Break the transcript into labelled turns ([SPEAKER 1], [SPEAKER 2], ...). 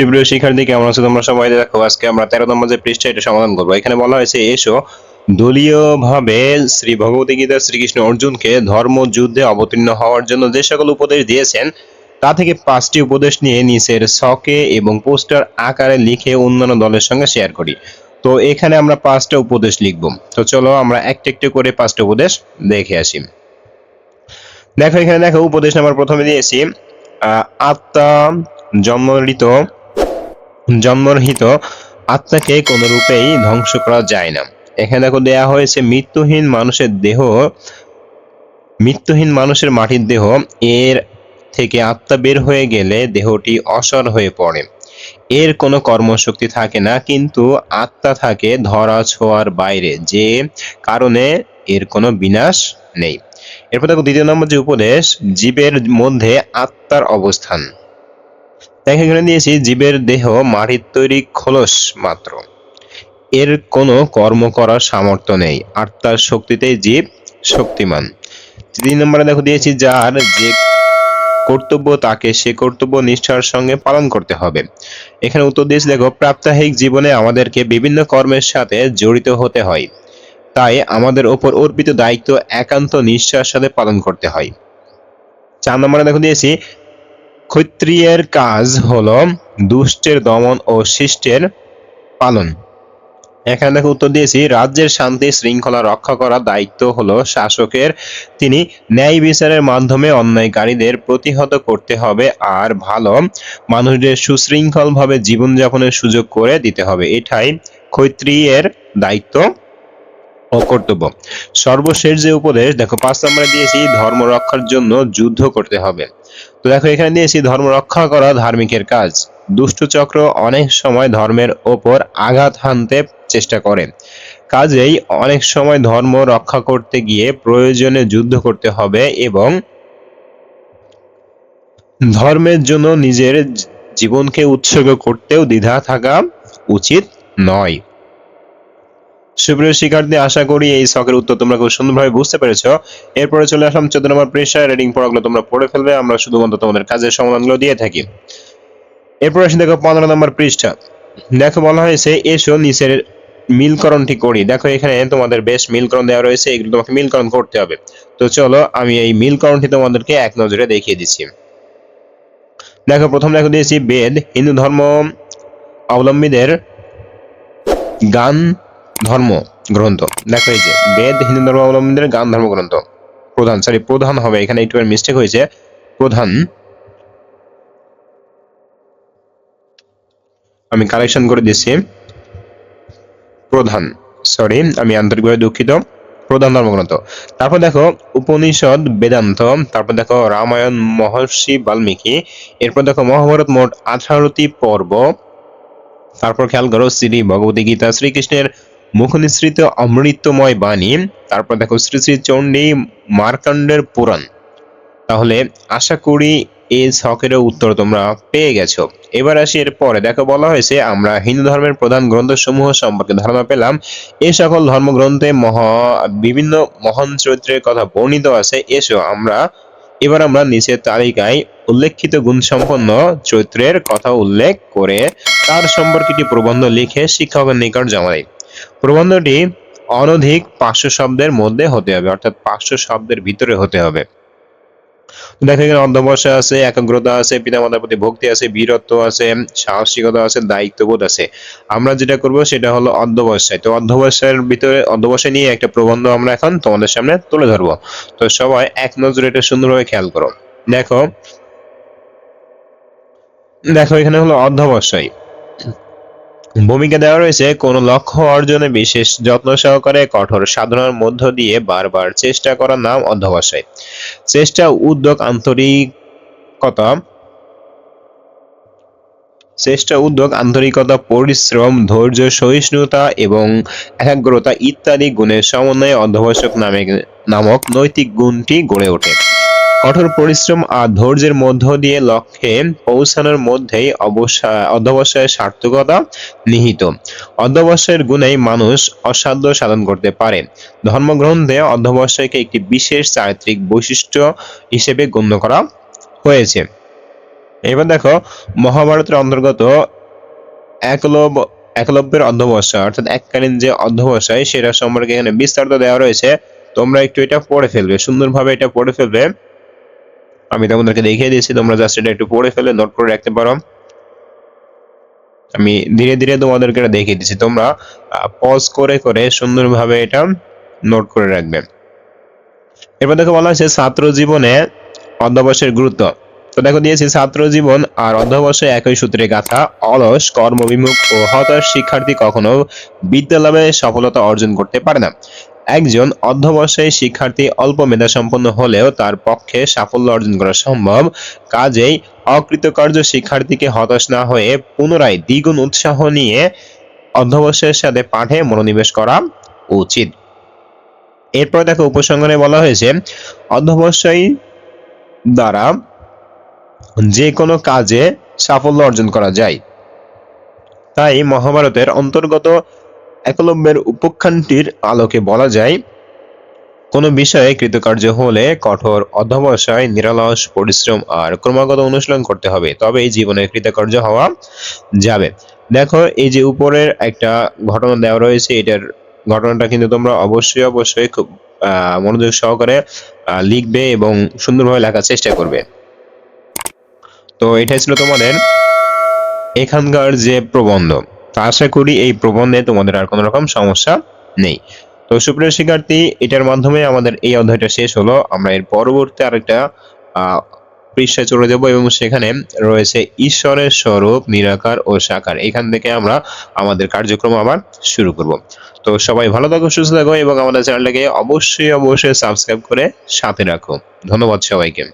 [SPEAKER 1] সুপ্রিয় শিক্ষার্থী কেমন আছো তোমরা সবাই? দেখো আজকে আমরা তেরো নম্বর যে পৃষ্ঠা এটা সমাধান করব। এখানে বলা হয়েছে এসো দলীয়ভাবে শ্রী ভগবতী গীতা শ্রীকৃষ্ণ অর্জুনকে ধর্ম যুদ্ধে অবতীর্ণ হওয়ার জন্য যে সকল উপদেশ দিয়েছেন তা থেকে পাঁচটি উপদেশ নিয়ে নিচের ছকে এবং পোস্টার আকারে লিখে অন্যান্য দলের সঙ্গে শেয়ার করি। তো এখানে আমরা পাঁচটা উপদেশ লিখব। তো চলো আমরা একটা একটা করে পাঁচটা উপদেশ দেখে আসি। দেখো এখানে দেখো উপদেশ নাম্বার প্রথমে দিয়েছি আহ, আত্মা জন্মরিত জন্মরহিত আত্মাকে কোনো রূপেই ধ্বংস করা যায় না। এখানে দেখো দেয়া হয়েছে, মৃত্যুহীন মানুষের দেহ, মৃত্যুহীন মানুষের মাটির দেহ, এর থেকে আত্মা বের হয়ে গেলে দেহটি অসর হয়ে পড়ে। এর কোনো কর্মশক্তি থাকে না, কিন্তু আত্মা থাকে ধরা, ছোঁয়ার বাইরে, যে কারণে এর কোনো বিনাশ নেই। এরপর দেখো দ্বিতীয় নম্বর যে উপদেশ, জীবের মধ্যে আত্মার অবস্থান। দেখো এখানে দিয়েছি জীবের দেহ মাটির তৈরি খোলস মাত্র। এর কোনো কর্ম করার সামর্থ্য নেই আত্মার শক্তিতেই জীব শক্তিমান। তিন নম্বরে দেখো দিয়েছি, যার যে কর্তব্য, তাকে সে কর্তব্য নিষ্ঠার সঙ্গে পালন করতে হবে। এখানে উত্তর দিয়েছি, দেখো, প্রাত্যহিক জীবনে আমাদেরকে বিভিন্ন কর্মের সাথে জড়িত হতে হয়। তাই আমাদের ওপর অর্পিত দায়িত্ব একান্ত নিষ্ঠার সাথে পালন করতে হয়। চার নম্বরে দেখো দিয়েছি ক্ষত্রিয়ের কাজ হল দুষ্টের দমন ও শিষ্টের পালন। এখানে দেখো উত্তর দিয়েছি, রাজ্যের শান্তি শৃঙ্খলা রক্ষা করার দায়িত্ব হলো শাসকের। তিনি ন্যায় বিচারের মাধ্যমে অন্যায়কারীদের প্রতিহত করতে হবে আর ভালো মানুষদের সুশৃঙ্খলভাবে জীবনযাপনের সুযোগ করে দিতে হবে। এটাই ক্ষত্রিয়ের দায়িত্ব। ও কর্তব্য সর্বশেষ যে উপদেশ, দেখো, পাঁচ নম্বরে দিয়েছি, ধর্ম রক্ষার জন্য যুদ্ধ করতে হবে। তো দেখো, এখানে দিয়েছি, ধর্ম রক্ষা করা ধার্মিকের কাজ। দুষ্ট চক্র অনেক সময় ধর্মের ওপর আঘাত হানতে চেষ্টা করে। কাজেই অনেক সময় ধর্ম রক্ষা করতে গিয়ে প্রয়োজনে যুদ্ধ করতে হবে এবং ধর্মের জন্য নিজের জীবনকে উৎসর্গ করতেও দ্বিধা থাকা উচিত নয়। সুপ্রিয় শিক্ষার্থী, আশা করি এই শখের উত্তর তোমরা খুব সুন্দরভাবে বুঝতে পেরেছ। এরপরে চলে আসলাম চোদ্দ নম্বর প্রেশার রিডিং পড়াগুলো তোমরা পড়ে ফেলবে, আমরা শুধুমাত্র তোমাদের কাজের সমাধানগুলো দিয়ে থাকি। এরপর আসি দেখো পনেরো নম্বর পৃষ্ঠা। দেখো বলা হয়েছে, এসো নিচের মিলকরণটি করি। দেখো এখানে তোমাদের বেশ মিলকরণ দেওয়া রয়েছে, এগুলো তোমাকে মিলকরণ করতে হবে। তো চলো, আমি এই মিলকরণটি তোমাদেরকে এক নজরে দেখিয়ে দিচ্ছি। দেখো, প্রথম দেখো দিয়েছি, বেদ হিন্দু ধর্ম অবলম্বীদের গান ধর্ম গ্রন্থ। দেখো এই যে, বেদ, হিন্দু ধর্ম অবলম্বীদের গান ধর্ম গ্রন্থ। প্রধান সরি প্রধান হবে। এখানে একটু মিস্টেক হয়েছে। প্রধান, আমি কালেকশন করে দিচ্ছি। প্রধান সরি আমি আন্তরিকভাবে দুঃখিত। প্রধান ধর্মগ্রন্থ তারপর দেখো, উপনিষদ, বেদান্ত, তারপর দেখো, রামায়ণ, মহর্ষি, বাল্মীকি, এরপর দেখো, মহাভারত মোট আঠারোটি পর্ব। তারপর খেয়াল করো, শ্রী ভগবতী গীতা, শ্রীকৃষ্ণের মুখনিসৃত অমৃতময় বাণী, তারপর দেখো শ্রী শ্রী চণ্ডী মার্কাণ্ডের পুরাণ। তাহলে আশা করি এই ছকের উত্তর তোমরা পেয়ে গেছো। এবার আসি এর পরে। দেখো বলা হয়েছে, আমরা হিন্দু ধর্মের প্রধান গ্রন্থসমূহ সম্পর্কে ধারণা পেলাম। এই সকল ধর্মগ্রন্থে মহা বিভিন্ন মহান চরিত্রের কথা বর্ণিত আছে। এসো আমরা, এবার আমরা নিচের তালিকায় উল্লেখিত গুণসম্পন্ন চরিত্রের কথা উল্লেখ করে তার সম্পর্কে প্রবন্ধ লিখে শিক্ষকের নিকট জমা দেয় প্রবন্ধটি অনধিক পাঁচশো শব্দের মধ্যে হতে হবে, অর্থাৎ পাঁচশো শব্দের ভিতরে হতে হবে। দেখো এখানে অধ্যবসায় আছে, একাগ্রতা আছে, পিতামাতার প্রতি ভক্তি আছে, বীরত্ব আছে, সাহসিকতা আছে, দায়িত্ববোধ আছে। আমরা যেটা করব সেটা হলো অধ্যবসায় তো অধ্যবসায়ের ভিতরে অধ্যবসায় নিয়ে একটা প্রবন্ধ আমরা এখন তোমাদের সামনে তুলে ধরবো। তো সবাই এক নজরে এটা সুন্দরভাবে খেয়াল করো। দেখো দেখো এখানে হলো অধ্যবসায় ভূমিকা দেওয়া রয়েছে কোন লক্ষ্য অর্জনে বিশেষ যত্ন সহকারে, কঠোর সাধনার মধ্য দিয়ে বারবার চেষ্টা করার নাম অধ্যবসায়। চেষ্টা, উদ্যোগ, আন্তরিকতা। চেষ্টা, উদ্যোগ, আন্তরিকতা, পরিশ্রম, ধৈর্য, সহিষ্ণুতা এবং একাগ্রতা ইত্যাদি গুণের সমন্বয়ে অধ্যবসায়ক নামে নামক নৈতিক গুণটি গড়ে ওঠে। কঠোর পরিশ্রম আর ধৈর্যের মধ্য দিয়ে লক্ষ্যে পৌঁছানোর মধ্যেই অবসা- অধ্যবসায়ের সার্থকতা নিহিত। অধ্যবসায়ের গুণেই মানুষ অসাধ্য সাধন করতে পারে। ধর্মগ্রন্থে অধ্যবসায়কে একটি বিশেষ চারিত্রিক বৈশিষ্ট্য হিসেবে গণ্য করা হয়েছে। এবার দেখো, মহাভারতের অন্তর্গত একলব একলব্যের অধ্যবসায়, অর্থাৎ এককালীন যে অধ্যবসায়, সেটা সম্পর্কে এখানে বিস্তারিত দেওয়া রয়েছে। তোমরা একটু এটা পড়ে ফেলবে, সুন্দরভাবে এটা পড়ে ফেলবে। আমি তোমাদেরকে দেখিয়ে দিয়েছি, তোমরা জাস্ট এটা একটু পড়ে ফেলে নোট করে রাখতে পারো। আমি ধীরে ধীরে তোমাদেরকে এটা দেখিয়ে দিচ্ছি তোমরা পজ করে করে সুন্দরভাবে এটা নোট করে রাখবে। এরপর দেখো বলা হয়েছে, ছাত্র জীবনে অধ্যবসায়ের গুরুত্ব। তো দেখো দিয়েছি ছাত্র জীবন আর অধ্যবসায় একই সূত্রে গাথা, অলস, কর্মবিমুখ ও হতাশ শিক্ষার্থী কখনো বিদ্যালয়ে সফলতা অর্জন করতে পারে না। একজন অধ্যবসায়ী শিক্ষার্থী অল্প মেধা সম্পন্ন হলেও তার পক্ষে সাফল্য অর্জন করা সম্ভব। কাজেই অকৃতকার্য শিক্ষার্থীকে হতাশ না হয়ে পুনরায় দ্বিগুণ উৎসাহ নিয়ে অধ্যবসায়ের সাথে পাঠে মনোনিবেশ করা উচিত। এরপর দেখো উপসংহারে বলা হয়েছে, অধ্যবসায়ী দ্বারা যে কোনো কাজে সাফল্য অর্জন করা যায়। তাই মহাভারতের অন্তর্গত একলব্যের উপাখ্যানটির আলোকে বলা যায়, কোনো বিষয়ে কৃতকার্য হলে কঠোর অধ্যবসায়, নিরলস পরিশ্রম আর ক্রমাগত অনুশীলন করতে হবে তবে এই জীবনে কৃতকার্য হওয়া যাবে। দেখো, এই যে উপরের একটা ঘটনা দেওয়া রয়েছে, এটার ঘটনাটা কিন্তু তোমরা অবশ্যই অবশ্যই খুব মনোযোগ সহকারে লিখবে এবং সুন্দরভাবে লেখার চেষ্টা করবে। তো এটাই ছিল তোমাদের এখানকার যে প্রবন্ধ। তো আশা করি এই প্রবন্ধে তোমাদের আর কোনো রকম সমস্যা নেই। তো সুপ্রিয় শিক্ষার্থী, এটার মাধ্যমে আমাদের এই অধ্যায়টা শেষ হলো। আমরা এর পরবর্তী আরেকটা পৃষ্ঠায় চলে যাব এবং সেখানে রয়েছে ঈশ্বরের স্বরূপ, নিরাকার ও সাকার। এখান থেকে আমরা আমাদের কার্যক্রম আবার শুরু করব। তো সবাই ভালো থাকো, সুস্থ থাকো এবং আমাদের চ্যানেলটাকে অবশ্যই অবশ্যই সাবস্ক্রাইব করে সাথে রাখো। ধন্যবাদ সবাইকে।